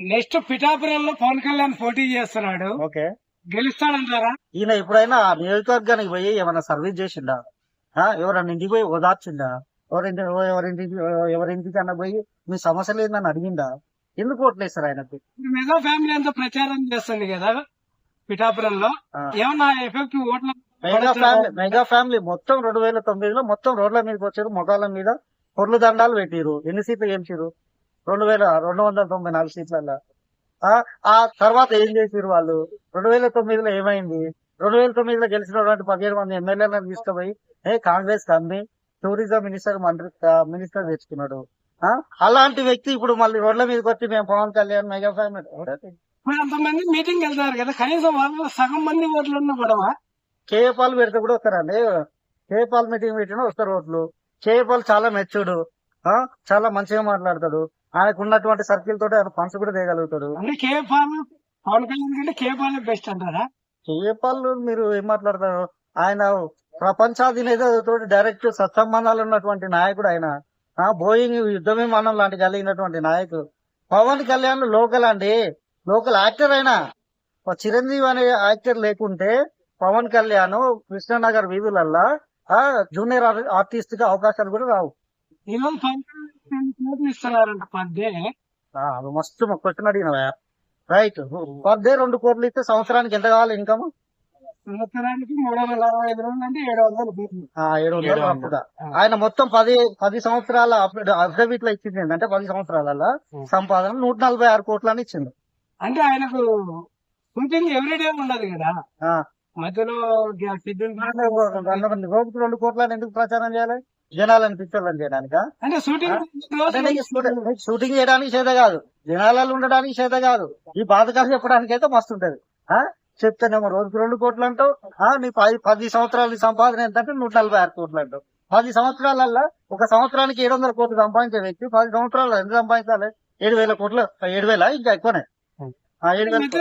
Next పిఠాపురంలో పవన్ కళ్యాణ్ పోటీ చేస్తున్నాడు. ఓకే. గెలుస్తాడంటారా? ఈయన ఎప్పుడైనా ఆ నియోజకవర్గానికి పోయి ఏమైనా సర్వీస్ చేసిండా? ఆ, ఎవరన్నా ఇంటికి పోయి ఓదార్చిండా? ఎవరింటి ఎవరింటికి ఎవరింటికన్నా పోయి మీ సమస్యలు ఏందని అడిగిండా? ఎందుకు ఓట్లేస్తారు ఆయనకు? మెగా ఫ్యామిలీ అంతా ప్రచారం చేస్తుంది కదా పిఠాపురంలో. ఆ. ఏమన్నా ఎఫెక్ట్ ఓట్ల మెగా ఫ్యామిలీ మెగా ఫ్యామిలీ మొత్తం రెండు వేల తొమ్మిదిలో మొత్తం రోడ్ల మీదకి వచ్చారు మొగాల మీద పొర్లు దండాలు పెట్టిరు ఎన్ని సీట్లు గెలిచిరు రెండు వేల రెండు వందల తొంభై నాలుగు సీట్లలో ఆ, ఆ తర్వాత ఏం చేసిరు వాళ్ళు? రెండు వేల తొమ్మిదిలో ఏమైంది? రెండు వేల తొమ్మిదిలో గెలిచినటువంటి పదిహేడు మంది ఎమ్మెల్యేలను తీసుకుపోయి ఏ కాంగ్రెస్ కమ్మి టూరిజం మినిస్టర్ మంత్రి మినిస్టర్ తెచ్చుకున్నాడు. ఆ, అలాంటి వ్యక్తి ఇప్పుడు మళ్ళీ రోడ్ల మీదకి వచ్చి మేము Pawan Kalyan mega family meeting meeting వెళ్తారు కదా కనీసం వాళ్ళ సగం మంది ఓట్లు ఉన్న గొడవ కేపాల్ పెడితే కూడా వస్తారండి. కేపాల్ మీటింగ్ పెట్టినా వస్తారు ఓట్లు. కేపాల్ చాలా మెచ్యూర్డ్. చాలా మంచిగా మాట్లాడతాడు. ఆయనకు ఉన్నటువంటి సర్కిల్ తోటి ఆయన పంచ కూడా చేయగలుగుతాడు అంటే కే పాల్ పవన్ కళ్యాణ్ కంటే బెస్ట్ అంటారా? కేపాల్ మీరు ఏం మాట్లాడతారు? ఆయన తోటి డైరెక్ట్ సత్సంబంధాలు ఉన్నటువంటి నాయకుడు ఆయన. ఆ బోయింగ్ యుద్ధ విమానం లాంటి కలిగినటువంటి నాయకుడు. పవన్ కళ్యాణ్ లోకల్ అండి. లోకల్ యాక్టర్ అయినా చిరంజీవి అనే యాక్టర్ లేకుంటే పవన్ కళ్యాణ్ కృష్ణనగర్ వీధులల్లా ఆ జూనియర్ ఆర్టిస్ట్గా అవకాశాలు కూడా రావు. ఇస్తున్నారంట పర్ డే మస్తు క్వశ్చన్ అడిగినవా రైట్ పర్ డే రెండు కోట్లు ఇస్తే సంవత్సరానికి ఎంత కావాలి ఇన్కమ్ సంవత్సరానికి మూడు వందల అరవై ఐదు రోజులు అంటే ఏడు వందలు కోట్లు. ఏడు వందలు. ఆయన మొత్తం పది పది సంవత్సరాల అఫిడవిట్లో ఇచ్చింది ఏంటంటే పది సంవత్సరాల Hmm. సంపాదన నూట నలభై ఆరు కోట్లు అని ఇచ్చింది అంటే ఆయనకు షూటింగ్ ఎవ్రీడే ఉండదు కదా ఆ. మధ్యలో రోజుకు రెండు కోట్లని ఎందుకు ప్రచారం చేయాలి? జనాలను పిచ్చోళ్ళని చేయడానిక? అంటే షూటింగ్ చేయడానికి చేత కాదు. జనాలలో ఉండడానికి చేత కాదు. ఈ బాధకాలు చెప్పడానికి అయితే మస్తు ఉంటది. ఆ? చెప్తానేమో రోజుకు రెండు కోట్లు అంటావు. నీ పది పది సంవత్సరాల సంపాదన ఎంతంటే నూట నలభై ఆరు కోట్లు అంటావు. పది సంవత్సరాలల్లో ఒక సంవత్సరానికి ఏడు వందల కోట్లు సంపాదించే వ్యక్తి పది సంవత్సరాలు ఎంత సంపాదించాలి? ఏడు వేల కోట్లు ఏడు వేల? ఇంకా ఎక్కువనే. నూట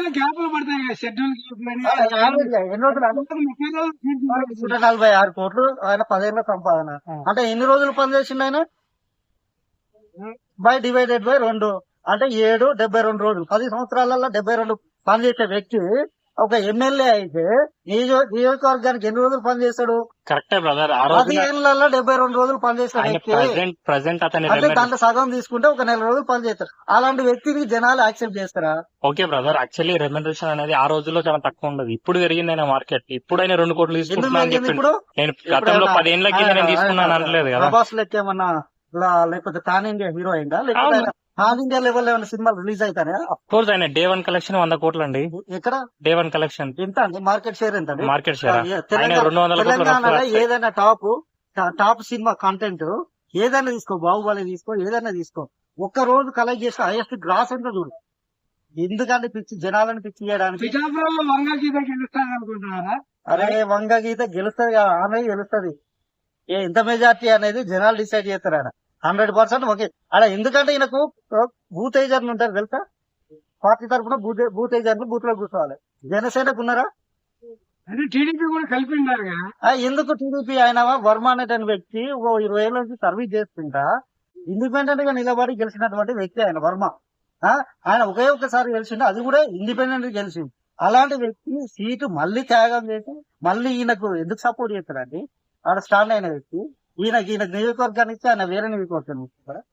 నలభై ఆరు కోట్లు ఆయన పదేళ్ళ సంపాదన. అంటే ఎన్ని రోజులు పనిచేసిండు ఆయన? బై డివైడెడ్ బై రెండు. అంటే ఏడు డెబ్బై రెండు రోజులు. పది సంవత్సరాలలో డెబ్బై రెండు పనిచేసే వ్యక్తి ఒక ఎమ్మెల్యే అయితే నియోజక నియోజకవర్గానికి ఎన్ని రోజులు పనిచేస్తాడు కరెక్టే బ్రదర్. పది ఏళ్ళలో డెబ్బై రెండు రోజులు పనిచేసే ఆయన వ్యక్తి. ప్రజెంట్ ప్రజెంట్ అతని అంటే రెమ్యూనరేషన్- దాంట్లో సగం తీసుకుంటే ఒక నెల రోజులు పనిచేస్తాడు అలాంటి వ్యక్తిని జనాలు యాక్సెప్ట్ చేస్తారా? Okay brother. యాక్చువల్లీ రెమ్యూనరేషన్ అనేది ఆ రోజుల్లో చాలా తక్కువ ఉండదు. ఇప్పుడు పెరిగింది ఆయన మార్కెట్. ఇప్పుడు ఆయన రెండు కోట్లు ఎందుకు తీసుకుంటున్నా అని పెరిగింది చెప్పిండు. ఇప్పుడు? నేను గతంలో కింద నేను తీసుకున్నాను అనలేదు కదా. ప్రభాస్ లెక్క ఏమన్నా లేకపోతే ఇండియా హీరో అయిందా? లేకపోతే పాన్ ఇండియా లెవెల్ ఏమైనా సినిమాలు రిలీజ్ అవుతాయా? కోర్స్ ఆయన డే వన్ కలెక్షన్ వంద కోట్లు అండి ఎక్కడ? డే వన్ కలెక్షన్ ఎంత అండి? మార్కెట్ షేర్ ఎంత మార్కెట్ షేర్ తెలంగాణలో ఏదైనా టాప్ టాప్ సినిమా కంటెంట్ ఏదైనా తీసుకో బాహుబలి తీసుకో ఏదైనా తీసుకో. ఒక్క రోజు కలెక్ట్ చేస్తే హైయెస్ట్ గ్రాస్ ఎంత చూడు? ఎందుకంటే పిచ్చి జనాలను పిచ్చి చేయడానికి? వంగ గీత అరే వంగ గీత గెలుస్తుంది కదా ఆమె గెలుస్తుంది. ఏ ఎంత మెజార్టీ అనేది జనాలు డిసైడ్ చేస్తారు ఆడ. Hundred percent okay. ఆడ ఎందుకంటే ఈయనకు బూత్ ఏజర్లు ఉంటారు తెలుసా? పార్టీ తరఫున బూత్ బూత్లో కూర్చోవాలి. జనసేనకు ఉన్నారా? టీడీపీ కూడా కలిపి ఉన్నారు కదా. ఆ, ఎందుకు టీడీపీ ఆయన వర్మ అనేటువంటి వ్యక్తి ఓ ఇరవై ఏళ్ళ నుంచి సర్వీస్ చేసుకుంటా ఇండిపెండెంట్గా నిలబడి గెలిచినటువంటి వ్యక్తి ఆయన వర్మ. ఆయన ఒకే ఒక్కసారి గెలిచిండు అది కూడా ఇండిపెండెంట్గా గెలిచిండు. అలాంటి వ్యక్తి సీటు మళ్ళీ త్యాగం చేసి మళ్ళీ ఈయనకు ఎందుకు సపోర్ట్ చేస్తారండి ఆడ స్టాండ్ అయిన వ్యక్తి. ఈయనకి ఈయన నియోజకవర్గానికి ఇస్తే ఆయన వేరే నియోజకవర్గానికి